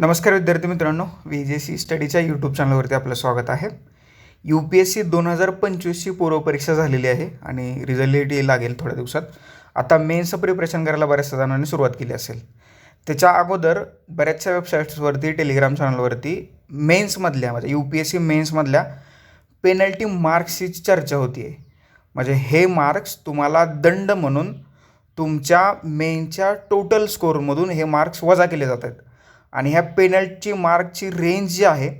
नमस्कार विद्यार्थी मित्रांनो व्ही जे सी स्टडीच्या यूट्यूब चॅनलवरती आपलं स्वागत आहे. यू पी एस सी दोन हजार पंचवीसची पूर्वपरीक्षा झालेली आहे आणि रिझल्ट लागेल थोड्या दिवसात. आता मेन्सचं प्रिपरेशन करायला बऱ्याचशा जणांनी सुरुवात केली असेल. त्याच्या अगोदर बऱ्याचशा वेबसाईट्सवरती टेलिग्राम चॅनलवरती मेन्समधल्या म्हणजे यू पी एस सी मेन्समधल्या पेनल्टी मार्क्सची चर्चा होती आहे म्हणजे हे मार्क्स तुम्हाला दंड म्हणून तुमच्या मेनच्या टोटल स्कोरमधून हे मार्क्स वजा केले जात आहेत आणि ह्या पेनल्टी मार्कची रेंज जी आहे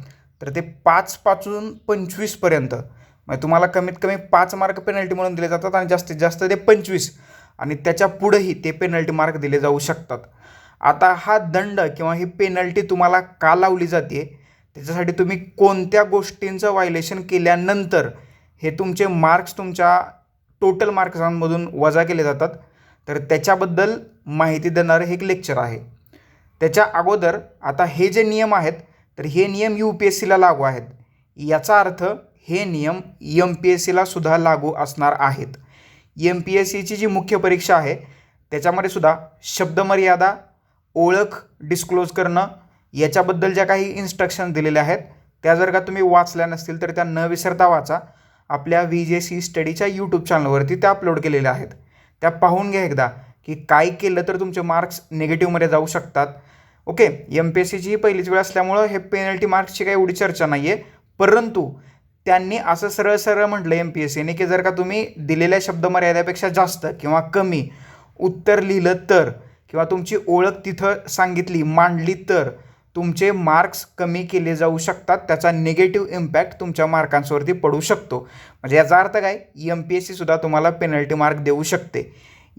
तर ते पाचपासून पंचवीसपर्यंत म्हणजे तुम्हाला कमीत कमी पाच मार्क पेनल्टी म्हणून दिले जातात आणि जास्तीत जास्त ते पंचवीस. आणि त्याच्या पुढेही ते पेनल्टी मार्क दिले जाऊ शकतात. आता हा दंड किंवा ही पेनल्टी तुम्हाला का लावली जाते त्याच्यासाठी तुम्ही कोणत्या गोष्टींचं व्हायलेशन केल्यानंतर हे तुमचे मार्क्स तुमच्या टोटल मार्क्सांमधून वजा केले जातात तर त्याच्याबद्दल माहिती देणारं हे एक लेक्चर आहे. त्याच्या अगोदर आता हे जे नियम आहेत तर हे नियम यू पी एस सीला लागू आहेत. याचा अर्थ हे नियम एम पी एस सीला सुद्धा लागू असणार आहेत. एम पी एस सीची जी मुख्य परीक्षा आहे त्याच्यामध्ये सुद्धा शब्दमर्यादा ओळख डिस्क्लोज करणं याच्याबद्दल ज्या काही इन्स्ट्रक्शन दिलेल्या आहेत त्या जर का तुम्ही वाचल्या नसतील तर त्या न विसरता वाचा. आपल्या व्ही जे सी स्टडीच्या यूट्यूब चॅनलवरती त्या अपलोड केलेल्या आहेत. त्या पाहून घ्या एकदा. की काय केलं तर तुमचे मार्क्स निगेटिव्हमध्ये जाऊ शकतात. ओके एम पी एस सीची ही पहिलीच वेळ असल्यामुळं हे पेनल्टी मार्क्सची काही एवढी चर्चा नाही आहे परंतु त्यांनी असं सरळ सरळ म्हटलं एम पी एस सीने की जर का तुम्ही दिलेल्या शब्दमर्यादेपेक्षा जास्त किंवा कमी उत्तर लिहिलं तर किंवा तुमची ओळख तिथं सांगितली मांडली तर तुमचे मार्क्स कमी केले जाऊ शकतात. त्याचा निगेटिव्ह इम्पॅक्ट तुमच्या मार्कांवरती पडू शकतो. म्हणजे याचा अर्थ काय? एम पी एस सीसुद्धा तुम्हाला पेनल्टी मार्क देऊ शकते.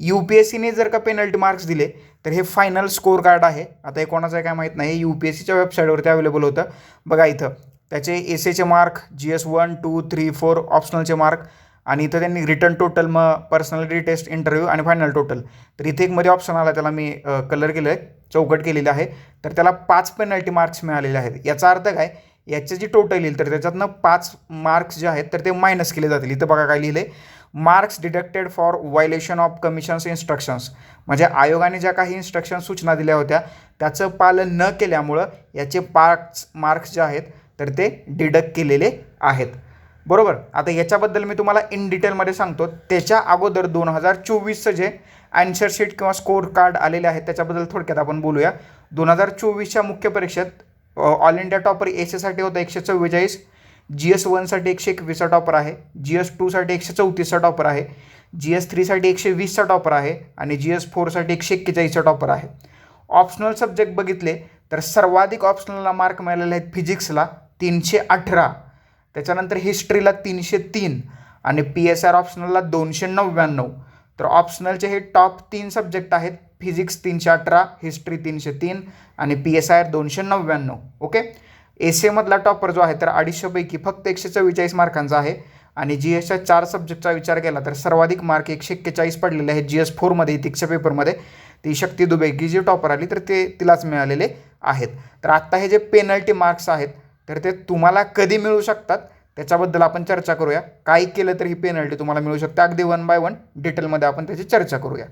यू पी एस सीने जर का पेनल्टी मार्क्स दिले तर हे फायनल स्कोअर कार्ड आहे. आता हे कोणाचं आहे काय माहीत नाही. यू पी एस सीच्या वेबसाईटवरती अवेलेबल होतं. बघा इथं. त्याचे S एचे mark G S one two three four ऑप्शनलचे mark आणि इथं त्यांनी रिटर्न टोटल मग पर्सनॅलिटी टेस्ट इंटरव्ह्यू आणि फायनल टोटल तर इथे एक मध्ये ऑप्शन आला त्याला मी कलर केलं आहे चौकट केलेलं आहे. तर त्याला पाच पेनल्टी मार्क्स मिळालेले आहेत. याचा अर्थ काय? याचे जी टोटल येईल तर त्याच्यातनं पाच मार्क्स जे आहेत तर ते मायनस केले जातील. इथं बघा काय लिहिलं आहे marks deducted for violation of commission's instructions म्हणजे आयोगाने ज्या काही इन्स्ट्रक्शन सूचना दिल्या होत्या त्याचं पालन न केल्यामुळं याचे पार्क्स मार्क्स जे आहेत तर ते डिडक्ट केलेले आहेत. बरोबर? आता याच्याबद्दल मी तुम्हाला इन डिटेलमध्ये सांगतो. त्याच्या अगोदर दोन हजार चोवीसचं जे अँसर शीट किंवा स्कोअर कार्ड आलेले आहेत त्याच्याबद्दल थोडक्यात आपण बोलूया. दोन हजार चोवीसच्या मुख्य परीक्षेत ऑल इंडिया टॉपर एसीसाठी होतं एकशे चव्वेचाळीस जी एस वनसाठी एकशे एकवीसचा टॉपर आहे जी एस टूसाठी एकशे चौतीसचा टॉपर आहे जी एस थ्रीसाठी एकशे वीसचा टॉपर आहे आणि जी एस फोरसाठी एकशे एक्केचाळीसचा टॉपर आहे. ऑप्शनल सब्जेक्ट बघितले तर सर्वाधिक ऑप्शनलला मार्क मिळालेले आहेत फिजिक्सला तीनशे अठरा त्याच्यानंतर हिस्ट्रीला तीनशे तीन आणि पी एस आर ऑप्शनलला दोनशे नव्याण्णव. तर ऑप्शनलचे हे टॉप तीन सब्जेक्ट आहेत फिजिक्स तीनशे अठरा हिस्ट्री तीनशे तीन आणि पी एस आय आर दोनशे नव्याण्णव. ओके? एस एमधला टॉपर जो आहे तर अडीचशेपैकी फक्त एकशे चव्वेचाळीस मार्कांचा आहे. आणि जी एसच्या चार सब्जेक्टचा विचार केला तर सर्वाधिक मार्क एकशे एक्केचाळीस पडलेले आहेत जी एस फोरमध्ये इतिकच्या पेपरमध्ये ती शक्ती दुबे की जी टॉपर आली तर ते तिलाच मिळालेले आहेत. तर आत्ता हे जे पेनल्टी मार्क्स आहेत तर ते तुम्हाला कधी मिळू शकतात? त्याच्याबद्दल आपण चर्चा करूया. काय केलं तर ही पेनल्टी तुम्हाला मिळू शकते? अगदी वन बाय वन डिटेलमध्ये आपण त्याची चर्चा करूया.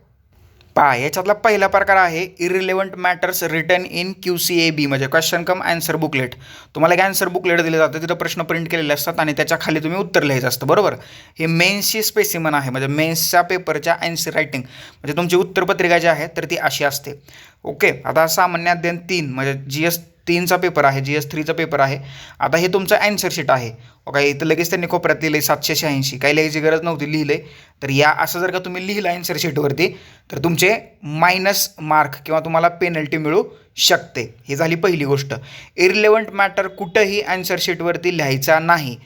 पहा याच्यातला पहिला प्रकार आहे irrelevant matters written in Q C A B म्हणजे क्वेश्चन कम आन्सर बुकलेट तुम्हाला एक आन्सर बुकलेट दिलं जातं तिथं प्रश्न प्रिंट केलेले असतात आणि त्याच्याखाली तुम्ही उत्तर लिहायचं असतं बरोबर? हे मेन्सची स्पेसिमन आहे म्हणजे मेन्सच्या पेपरच्या आन्सर रायटिंग म्हणजे तुमची उत्तरपत्रिका जी आहे तर ती अशी असते. ओके आता सामान्य अध्ययन तीन म्हणजे जी एस तीनचा पेपर आहे जी एस थ्रीचा पेपर आहे. आता हे तुमचं अँसर शीट आहे. ओके इथं लगेच त्यांनी कोपऱ्यात लिहिलं आहे सातशे शहाऐंशी. काही लिहायची गरज नव्हती लिहिलं आहे तर या असं जर का तुम्ही लिहिलं अँसर शीटवरती तर तुमचे मायनस मार्क किंवा तुम्हाला पेनल्टी मिळू शकते. ही झाली पहिली गोष्ट. इरिलेवंट मॅटर कुठंही अँसर शीटवरती लिहायचा नाही.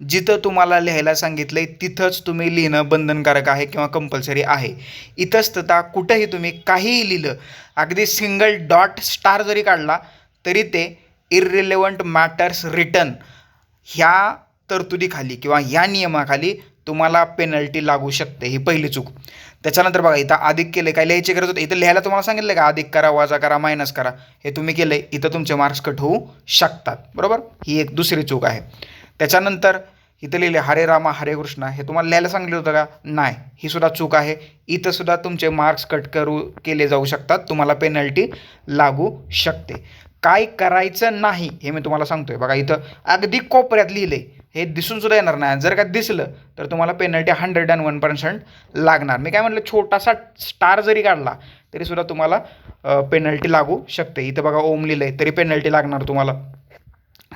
जिथं तुम्हाला लिहायला सांगितलं आहे तिथंच तुम्ही लिहिणं बंधनकारक आहे किंवा कंपल्सरी आहे. इतस्तता कुठंही तुम्ही काहीही लिहिलं अगदी सिंगल डॉट स्टार जरी काढला तरी ते इरिलेवंट मॅटर्स रिटर्न ह्या तरतुदीखाली किंवा ह्या नियमाखाली तुम्हाला पेनल्टी लागू शकते. ही पहिली चूक. त्याच्यानंतर बघा इथं अधिक केले काय लिहायची गरज होती? इथं लिहायला तुम्हाला सांगितलं का? अधिक करा वाजा करा मायनस करा. हे तुम्ही केलं आहे इथं तुमचे मार्क्स कट होऊ शकतात. बरोबर? ही एक दुसरी चूक आहे. त्याच्यानंतर इथं लिहिले हरे रामा हरे कृष्णा. हे तुम्हाला लिहायला सांगितलं होतं का? नाही. ही सुद्धा चूक आहे. इथं सुद्धा तुमचे मार्क्स कट करू केले जाऊ शकतात. तुम्हाला पेनल्टी लागू शकते. काय करायचं नाही हे मी तुम्हाला सांगतोय. बघा इथं अगदी कोपऱ्यात लिहिले हे दिसून सुद्धा येणार नाही. जर का दिसलं तर तुम्हाला penalty hundred and one percent लागणार. मी काय म्हटलं छोटासा स्टार जरी काढला तरी सुद्धा तुम्हाला पेनल्टी लागू शकते. इथं बघा ओम लिहिलं आहे तरी पेनल्टी लागणार तुम्हाला.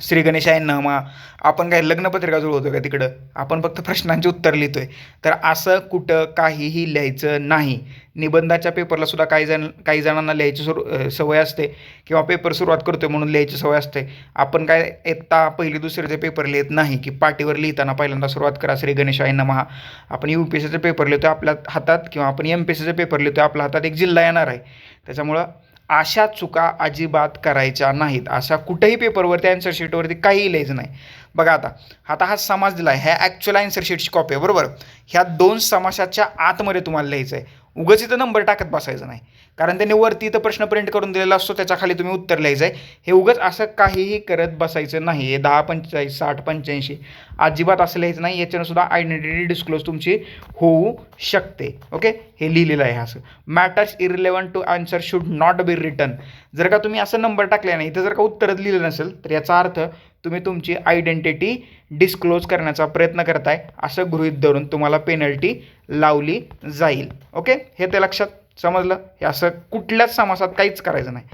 श्री गणेशाय मा आपण काय लग्नपत्रिका जुळवतो का तिकडं? आपण फक्त प्रश्नांची उत्तर लिहितोय. तर असं कुठं काहीही लिहायचं नाही. निबंधाच्या पेपरला सुद्धा काही जण काही जणांना लिहायची सुरू सवय असते किंवा पेपर सुरुवात करतोय म्हणून लिहायची सवय असते. आपण काय एकता पहिली दुसरीचे पेपर लिहित नाही की पाटीवर लिहिताना पहिल्यांदा सुरुवात करा श्री गणेशाय नमा. आपण यू पी एस सीचे पेपर लिहितो आपल्या हातात किंवा आपण एम पी एस सीचे पेपर लिहितो आपल्या हातात एक जिल्हा येणार आहे. त्याच्यामुळं अशा चुका अजिबात करायच्या नाहीत. अशा कुठेही पेपरवरती आन्सर शीटवरती काहीही लिहायचं नाही. बघा आता आता हा समाज दिला आहे ह्या ॲक्च्युअल आन्सर शीटची कॉपी आहे बरोबर? ह्या दोन समासाच्या आतमध्ये तुम्हाला लिहायचं आहे उगाच इथं नंबर टाकत बसायचं नाही. कारण त्यांनी वरती इथं प्रश्न प्रिंट करून दिलेला असतो त्याच्याखाली तुम्ही उत्तर लिहायचं आहे हे उगाच असं काहीही करत बसायचं नाही. हे दहा पंचेचाळीस साठ पंच्याऐंशी अजिबात असं लिहायचं नाही. याच्यानं सुद्धा आयडेंटिटी डिस्क्लोज तुमची होऊ शकते. ओके हे लिहिलेलं आहे असं. Matters irrelevant to answer should not be written जर का तुम्ही असं नंबर टाकले नाही इथं जर का उत्तरच लिहिलं नसेल तर याचा अर्थ तुम्ही तुमची आयडेंटिटी डिस्क्लोज करण्याचा प्रयत्न करताय असं गृहित धरून तुम्हाला पेनल्टी लावली जाईल. ओके हे ते लक्षात समजलं? हे असं कुठल्याच समासात काहीच करायचं नाही.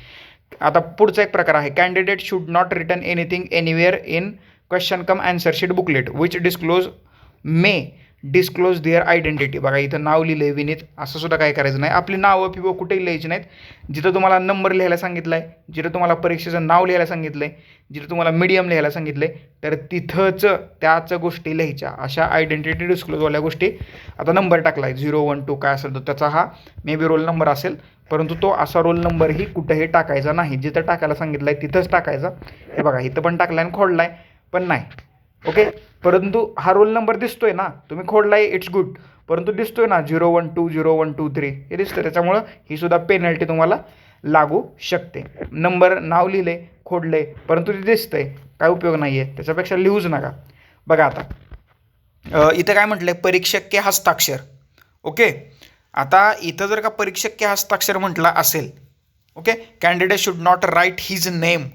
आता पुढचा एक प्रकार आहे. Candidate should not written anything anywhere in question cum answer sheet booklet which disclose may disclose their identity बघा इथं नाव लिहिलं आहे विनीत. असं सुद्धा काय करायचं नाही. आपली नावं पिवं कुठेही लिहायची नाहीत. जिथं तुम्हाला नंबर लिहायला सांगितला आहे जिथं तुम्हाला परीक्षेचं नाव लिहायला सांगितलं आहे जिथं तुम्हाला मीडियम लिहायला सांगितलं आहे तर तिथंच त्याच गोष्टी लिहायच्या. अशा आयडेंटिटी डिस्क्लोजवाल्या गोष्टी. आता नंबर टाकला आहे झिरो वन टू काय असेल तर त्याचा हा मे बी रोल नंबर असेल. परंतु तो असा रोल नंबरही कुठेही टाकायचा नाही. जिथं टाकायला सांगितलं आहे तिथंच टाकायचा. हे बघा इथं पण टाकला आणि खोडला आहे पण नाही. ओके परंतु हा रोल नंबर दिसतो आहे ना तुम्ही खोडलाय इट्स गुड परंतु दिसतो आहे ना zero one two zero one two three हे दिसतं त्याच्यामुळं ही सुद्धा पेनल्टी तुम्हाला लागू शकते. नंबर नाव लिहिले खोडले परंतु ते दिसतंय. काय उपयोग नाही आहे त्याच्यापेक्षा लिहूच नका. बघा आता. इथं काय म्हटलंय? परीक्षक के हस्ताक्षर. ओके? आता इथं जर का परीक्षक के हस्ताक्षर म्हटला असेल okay? Candidate should not write his name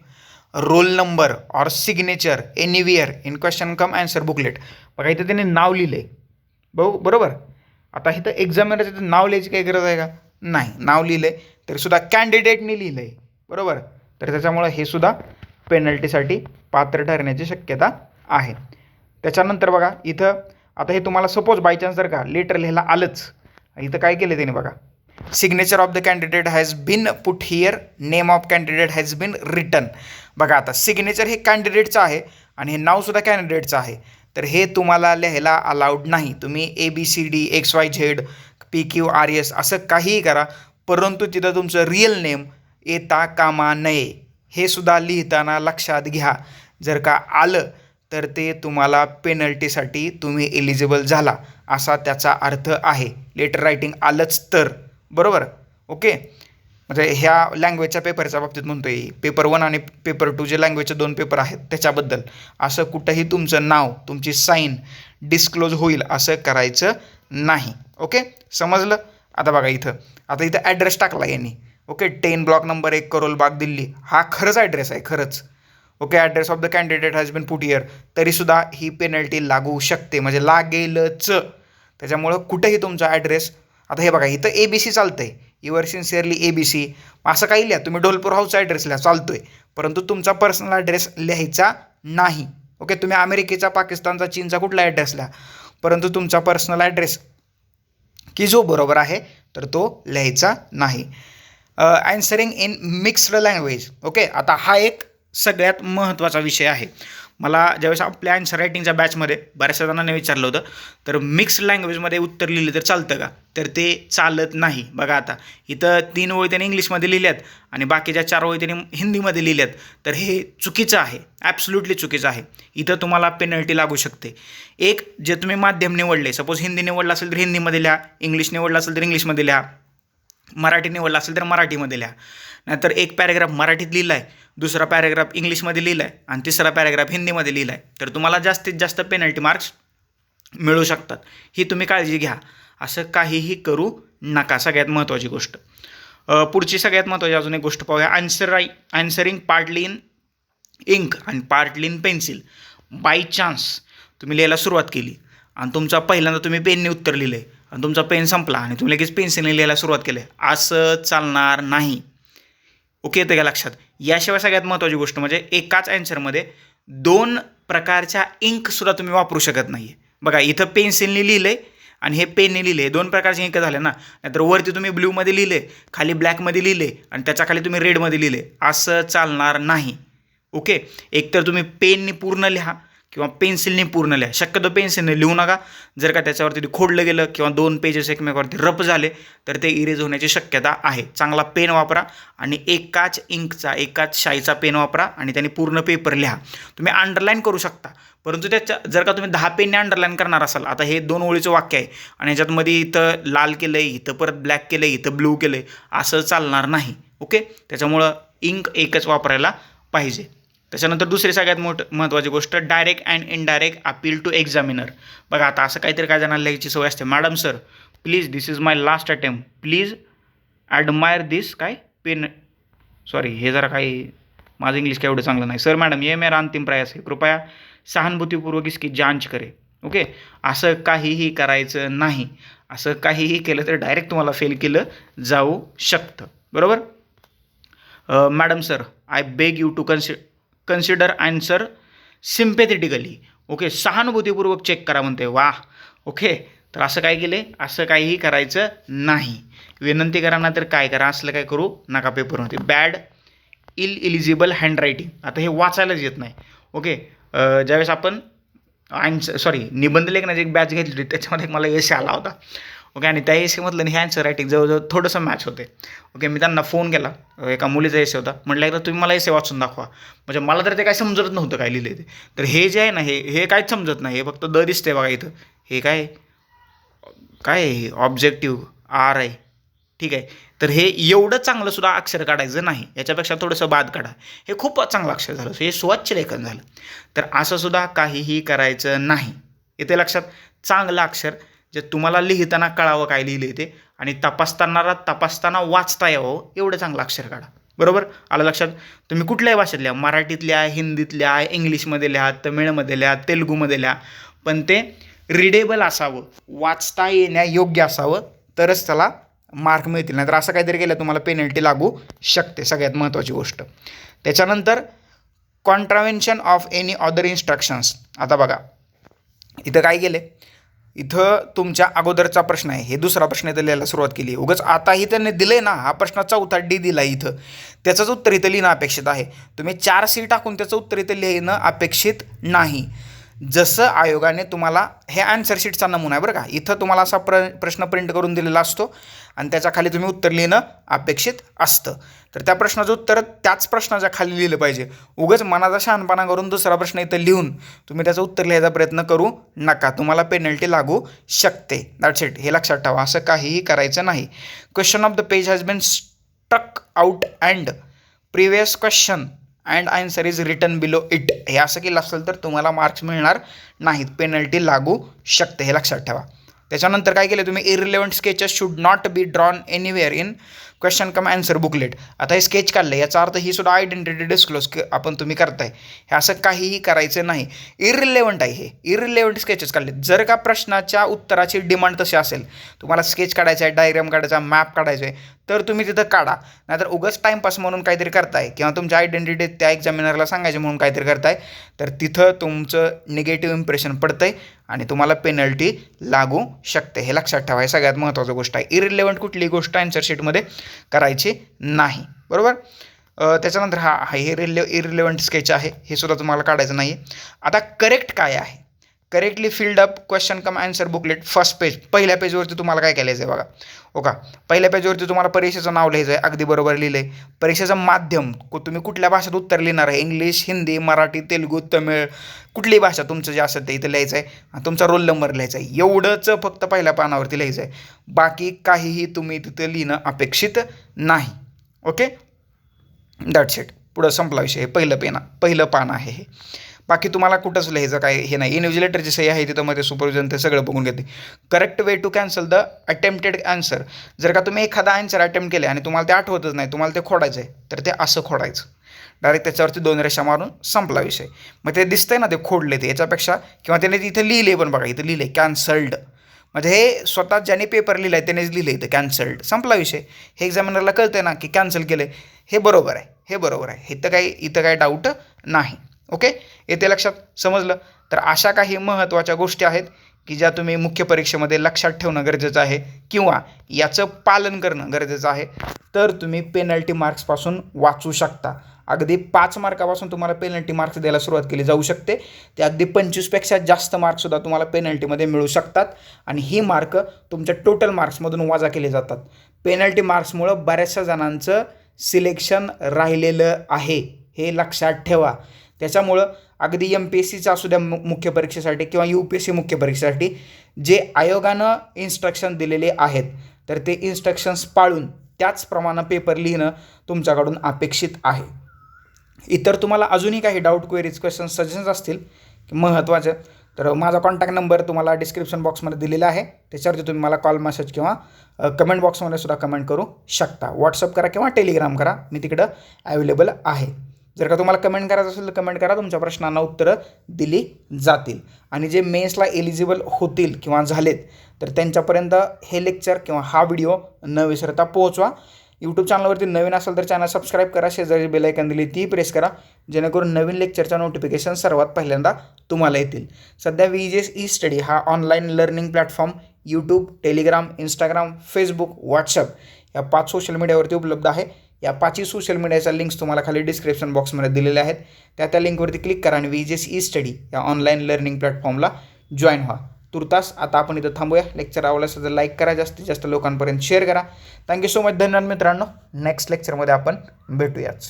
roll number or signature anywhere in question cum answer booklet बघा इथं त्याने नाव लिहिलं आहे भाऊ बरोबर? आता इथं एक्झामिनरचं इथं नाव लिहायची काही गरज आहे का? नाही नाव लिहिलं आहे तरी सुद्धा कॅन्डिडेटनी लिहिलं आहे बरोबर? तर त्याच्यामुळं हे सुद्धा पेनल्टीसाठी पात्र ठरण्याची शक्यता आहे. त्याच्यानंतर बघा इथं आता हे तुम्हाला सपोज बाय चान्स जर का लेटर लिहायला आलंच. इथं काय केलं त्याने बघा? Signature of the candidate has been put here name of candidate has been written बघा आता सिग्नेचर हे कॅन्डिडेटचं आहे आणि हे नावसुद्धा कॅन्डिडेटचं आहे. तर हे तुम्हाला लिहायला अलाउड नाही. तुम्ही A B C D X Y Z P Q R S असं काहीही करा परंतु तिथं तुमचं रिअल नेम येता कामा नये. हे सुद्धा लिहिताना लक्षात घ्या. जर का आलं तर ते तुम्हाला पेनल्टीसाठी तुम्ही एलिजिबल झाला असा त्याचा अर्थ आहे. लेटर रायटिंग आलंच तर. बरोबर? ओके. म्हणजे ह्या लँग्वेजच्या पेपरच्या बाबतीत म्हणतो आहे पेपर वन आणि पेपर टू जे लँग्वेजचे दोन पेपर आहेत त्याच्याबद्दल असं कुठंही तुमचं नाव तुमची साईन डिस्क्लोज होईल असं करायचं नाही. ओके? समजलं? आता बघा इथं. आता इथं ॲड्रेस टाकला यांनी. ओके? टेन ब्लॉक नंबर एक करोल बाग दिल्ली. हा खरंच ॲड्रेस आहे खरंच. Okay? Address of the candidate has been put here तरीसुद्धा ही पेनल्टी लागू शकते. म्हणजे लागेलच. त्याच्यामुळं कुठेही तुमचा ॲड्रेस आता हे बघा इथं ए बी सी चालतं आहे your sincerely A B C असं काही लिहा तुम्ही ढोलपूर हाऊसचा ॲड्रेस लिहा चालतो आहे परंतु तुमचा पर्सनल ॲड्रेस लिहायचा नाही. ओके तुम्ही अमेरिकेचा पाकिस्तानचा चीनचा कुठला ॲड्रेस लिहा. परंतु तुमचा पर्सनल ॲड्रेस की जो बरोबर आहे तर तो लिहायचा नाही. Answering in mixed language okay आता हा एक सगळ्यात महत्त्वाचा विषय आहे. मला ज्यावेळेस आपल्या आन्सर रायटिंगच्या बॅचमध्ये बऱ्याचशा जणांनी विचारलं होतं तर मिक्स लँग्वेजमध्ये उत्तर लिहिलं तर चालतं का? तर ते चालत नाही. बघा आता इथं तीन ओळी त्यांनी इंग्लिशमध्ये लिहिल्यात आणि बाकीच्या चार ओळी त्यांनी हिंदीमध्ये लिहिल्यात. तर हे चुकीचं आहे. ॲब्सल्युटली चुकीचं आहे. इथं तुम्हाला पेनल्टी लागू शकते. एक जे तुम्ही माध्यम निवडले सपोज हिंदी निवडलं असेल तर हिंदीमध्ये लिहा इंग्लिश निवडलं असेल तर इंग्लिशमध्ये लिहा. मराठी निवडला असेल तर मराठीमध्ये लिहा. नाहीतर एक पॅरेग्राफ मराठीत लिहिला आहे दुसरा पॅरेग्राफ इंग्लिशमध्ये लिहिला आहे आणि तिसरा पॅरेग्राफ हिंदीमध्ये लिहिला आहे तर तुम्हाला जास्तीत जास्त पेनल्टी मार्क्स मिळू शकतात. ही तुम्ही काळजी घ्या. असं काहीही करू नका. सगळ्यात महत्त्वाची गोष्ट. पुढची सगळ्यात महत्त्वाची अजून एक गोष्ट पाहूया. Answer write answering partly in ink आणि partly in pencil by chance तुम्ही लिहायला सुरुवात केली आणि तुमचा पहिल्यांदा तुम्ही पेनने उत्तर लिहिलं. आहे आणि तुमचा पेन संपला आणि तुम्ही लगेच पेन्सिलने लिहायला सुरुवात केली. असं चालणार नाही. ओके येतं का लक्षात? याशिवाय सगळ्यात महत्त्वाची गोष्ट म्हणजे एकाच अँसरमध्ये दोन प्रकारच्या इंकसुद्धा तुम्ही वापरू शकत नाही आहे बघा इथं पेन्सिलने लिहिलं आहे आणि हे पेनने लिहिले दोन प्रकारचे इंक झाले ना. नाहीतर वरती तुम्ही ब्ल्यूमध्ये लिहिले खाली ब्लॅकमध्ये लिहिले आणि त्याच्याखाली तुम्ही रेडमध्ये लिहिले असं चालणार नाही. ओके? एकतर तुम्ही पेनने पूर्ण लिहा. किंवा पेन्सिलने पूर्ण लिहा. शक्यतो पेन्सिलने लिहू नका. जर का त्याच्यावरती ते खोडलं गेलं किंवा दोन पेजेस एकमेकावरती रप झाले तर ते इरेज होण्याची शक्यता आहे. चांगला पेन वापरा आणि एकाच इंकचा एकाच शाईचा पेन वापरा आणि त्याने पूर्ण पेपर लिहा. तुम्ही अंडरलाईन करू शकता. परंतु त्याच्या जर का तुम्ही दहा पेनने अंडरलाईन करणार असाल आता हे दोन ओळीचं वाक्य आहे आणि ह्याच्यातमध्ये इथं लाल केलं आहे इथं परत ब्लॅक केलं आहे इथं ब्लू केलं आहे असं चालणार नाही. ओके त्याच्यामुळं इंक एकच वापरायला पाहिजे. त्याच्यानंतर दुसरी सगळ्यात मोठ महत्त्वाची गोष्ट direct and indirect appeal to examiner बघा आता असं काहीतरी काय जणांना लिहायची सवय असते. Madam sir please this is my last attempt please admire this काय? पेन सॉरी हे जरा काही माझं इंग्लिश काय एवढं चांगलं नाही. सर मॅडम ये मेरा अंतिम प्रयास आहे. कृपया सहानुभूतीपूर्वक इसकी जांच करे. ओके असं काहीही करायचं नाही. असं काहीही केलं तर डायरेक्ट तुम्हाला फेल केलं जाऊ शकतं. बरोबर? Madam sir I beg you to consider consider answer sympathetically okay सहानुभूतीपूर्वक चेक करा म्हणते वा ओके तर असं काय केले? असं काहीही करायचं नाही. विनंती करा ना तर काय करा? असलं काय करू नका पेपरमध्ये बॅड इल इलिजिबल हँडरायटिंग आता हे वाचायलाच येत नाही. ओके ज्यावेळेस आपण आन्सर सॉरी निबंध लेखनाची एक बॅच घेतली होती त्याच्यामध्ये एक मला एसे आला होता. ओके? आणि त्या एसीमधलं आणि हे रायटिंग जवळजवळ थोडंसं मॅच होते. ओके मी त्यांना फोन केला. एका मुलीचा एसे होता. म्हटलं एकदा तुम्ही मला एसे वाचून दाखवा. म्हणजे मला तर ते काय समजत नव्हतं काय लिहिले ते. तर हे जे आहे ना हे हे काहीच समजत नाही. हे फक्त द दिसते बघा इथं. हे काय? काय हे? ऑब्जेक्टिव्ह आर आहे. ठीक आहे? तर हे एवढं चांगलं सुद्धा अक्षर काढायचं नाही. याच्यापेक्षा थोडंसं बाद काढा. हे खूप चांगलं अक्षर झालं. हे स्वच्छ लेखन झालं. तर असं सुद्धा काहीही करायचं नाही. येते लक्षात? चांगलं अक्षर. जे तुम्हाला लिहिताना कळावं काय लिहिले ते आणि तपासताना तपासताना वाचता यावं एवढं चांगलं अक्षर काढा. बरोबर? आलं लक्षात? तुम्ही कुठल्याही भाषेत लिहा. मराठीत लिहा हिंदीत लिहा इंग्लिशमध्ये लिहा तमिळमध्ये लिहा तेलुगूमध्ये लिहा. पण ते रिडेबल असावं. वाचता येण्यायोग्य असावं. तरच त्याला मार्क मिळतील. नाहीतर असं काहीतरी केलं तुम्हाला पेनल्टी लागू शकते. सगळ्यात महत्त्वाची गोष्ट. त्याच्यानंतर contravention of any other instructions आता बघा. इथं काय केले इथं तुमच्या अगोदरचा प्रश्न आहे. हे दुसरा प्रश्न इथं लिहायला सुरुवात केली आहे. उगाच आताही त्यांनी दिले ना हा प्रश्न चौथा डी दिला इथं. त्याचंच उत्तर इथं लिहिणं अपेक्षित आहे. तुम्ही चार सी टाकून त्याचं उत्तर इथं लिहिणं अपेक्षित नाही. जसं आयोगाने तुम्हाला हे आन्सर शीटचा नमुना आहे बरं का. इथं तुम्हाला असा प्र प्रश्न प्रिंट करून दिलेला असतो आणि त्याच्याखाली तुम्ही उत्तर लिहिणं अपेक्षित असतं. तर त्या प्रश्नाचं उत्तर त्याच प्रश्नाच्या खाली लिहिलं पाहिजे. उगाच मनाचा शहाणपणा करून दुसरा प्रश्न इथं लिहून तुम्ही त्याचं उत्तर लिहायचा प्रयत्न करू नका. तुम्हाला पेनल्टी लागू शकते. दॅट्स इट हे लक्षात ठेवा. असं काहीही करायचं नाही. Question of the page has been struck out and previous question and answer is written below it. हे असं केलं असेल तर तुम्हाला मार्क्स मिळणार नाहीत. पेनल्टी लागू शकते. हे लक्षात ठेवा. त्याच्यानंतर काय केलं तुम्ही? Irrelevant sketches should not be drawn anywhere in question cum answer booklet आता हे स्केच काढलं याचा अर्थ ही सुद्धा आयडेंटिटी डिस्क्लोज आपण तुम्ही करताय. हे असं काहीही करायचं नाही. इरिलेवंट आहे हे. इरिलेवंट स्केचेस काढले जर का प्रश्नाच्या उत्तराची डिमांड तशी असेल तुम्हाला स्केच काढायचा आहे डायग्राम काढायचा मॅप काढायचा आहे तर तुम्ही तिथं काढा. नाहीतर उगाच टाईमपास म्हणून काहीतरी करताय किंवा तुमच्या आयडेंटिटी त्या एक्झामिनरला सांगायचे म्हणून काहीतरी करताय तर तिथं तुमचं निगेटिव्ह इम्प्रेशन पडतं आहे आणि तुम्हाला पेनल्टी लागू शकते. हे लक्षात ठेवा. हे सगळ्यात महत्त्वाचं गोष्ट आहे. इरिलेवंट कुठलीही गोष्ट आन्सर शीटमध्ये करायची नाही. बरोबर? त्याच्यानंतर हा हा हे रिले इरिलेवंट स्केच आहे. हे सुद्धा तुम्हाला काढायचं नाही आता करेक्ट काय आहे? Correctly filled up question cum answer booklet first page पहिल्या पेजवरती तुम्हाला काय केलं आहे बघा. ओका. का पहिल्या पेजवरती तुम्हाला परीक्षेचं नाव लिहायचं आहे. अगदी बरोबर लिहिलं आहे परीक्षेचं माध्यम कु- तुम्ही कुठल्या भाषेत उत्तर लिहिणार आहे? इंग्लिश हिंदी मराठी तेलुगू तमिळ कुठलीही भाषा तुमचं जे असेल ते इथं लिहायचं आहे तुमचा रोल नंबर लिहायचा आहे एवढंच फक्त पहिल्या पानावरती लिहायचं आहे बाकी काहीही तुम्ही तिथं लिहिणं अपेक्षित नाही. ओके? दॅट्स इट पुढं संपला विषय. हे पहिलं पेना पहिलं पान आहे हे. बाकी तुम्हाला कुठंच लिहायचं काय हे नाही. इन्व्हिजिलेटर जे सही आहे तिथं मध्ये सुपरविजन ते सगळं बघून घेते. Correct way to cancel the attempted answer जर का तुम्ही एखादा आन्सर अटेम्प्ट केले आणि तुम्हाला ते आठवतच नाही तुम्हाला ते खोडायचं आहे तर ते असं खोडायचं. डायरेक्ट त्याच्यावरती दोन रेषा मारून संपला विषय. मग ते दिसतंय ना ते खोडले ते याच्यापेक्षा किंवा त्याने तिथे लिहिले पण बघा इथं लिहिले कॅन्सल्ड म्हणजे हे स्वतः ज्याने पेपर लिहिला आहे त्यानेच लिहिलं इथं कॅन्सल्ड संपला विषय. हे एक्झामिनरला कळतंय ना की कॅन्सल केलं हे बरोबर आहे हे बरोबर आहे. इथं काही इथं काही डाऊट नाही. ओके? येते लक्षात समजलं? तर अशा काही महत्त्वाच्या गोष्टी आहेत की ज्या तुम्ही मुख्य परीक्षेमध्ये लक्षात ठेवणं गरजेचं आहे किंवा याचं पालन करणं गरजेचं आहे. तर तुम्ही पेनल्टी मार्क्सपासून वाचू शकता. अगदी पाच मार्कापासून तुम्हाला पेनल्टी मार्क्स द्यायला सुरुवात केली जाऊ शकते. ते अगदी पंचवीसपेक्षा जास्त मार्क्ससुद्धा तुम्हाला पेनल्टीमध्ये मिळू शकतात. आणि ही मार्क तुमच्या टोटल मार्क्समधून वजा केले जातात. पेनल्टी मार्क्समुळं बऱ्याचशा जणांचं सिलेक्शन राहिलेलं आहे. हे लक्षात ठेवा. त्याच्यामुळं अगदी एम पी एस सीचा असू द्या मु मुख्य परीक्षेसाठी किंवा यू पी एस सी मुख्य परीक्षेसाठी जे आयोगानं इन्स्ट्रक्शन दिलेले आहेत तर ते इन्स्ट्रक्शन्स पाळून त्याचप्रमाणे पेपर लिहिणं तुमच्याकडून अपेक्षित आहे. इतर तुम्हाला अजूनही काही डाऊट क्वेरीज क्वेश्चन सजेशन्स असतील महत्त्वाचे तर माझा कॉन्टॅक्ट नंबर तुम्हाला डिस्क्रिप्शन बॉक्समध्ये दिलेला आहे. त्याच्यावरती तुम्ही मला कॉल मेसेज किंवा कमेंट बॉक्समध्ये सुद्धा कमेंट करू शकता. व्हॉट्सअप करा किंवा टेलिग्राम करा. मी तिकडं अवेलेबल आहे. जर का तुम्हाला कमेंट करायचं असेल तर कमेंट करा. तुमच्या प्रश्नांना उत्तरं दिली जातील. आणि जे मेन्सला एलिजिबल होतील किंवा झालेत तर त्यांच्यापर्यंत हे लेक्चर किंवा हा व्हिडिओ न विसरता पोहोचवा. यूट्यूब चॅनलवरती नवीन असेल तर चॅनल सबस्क्राईब करा. शेजारी बेलायकन दिली ती प्रेस करा. जेणेकरून नवीन लेक्चरच्या नोटिफिकेशन सर्वात पहिल्यांदा तुम्हाला येतील. सध्या वी जे ई स्टडी हा online learning platform YouTube Telegram Instagram Facebook WhatsApp या पाच सोशल मीडियावरती उपलब्ध आहे. या पाचही सोशल मीडियाच्या लिंक्स तुम्हाला खाली डिस्क्रिप्शन बॉक्समध्ये दिलेल्या आहेत. त्या त्या लिंकवरती क्लिक करा आणि वी जे ई स्टडी या ऑनलाईन लर्निंग प्लॅटफॉर्मला जॉईन व्हा. तुर्तास आता आपण इथं थांबूया. लेक्चर आवडलं असेल तर लाईक करा. जास्तीत जास्त लोकांपर्यंत शेअर करा. थँक्यू सो मच धन्यवाद मित्रांनो. नेक्स्ट लेक्चरमध्ये आपण भेटूयाच.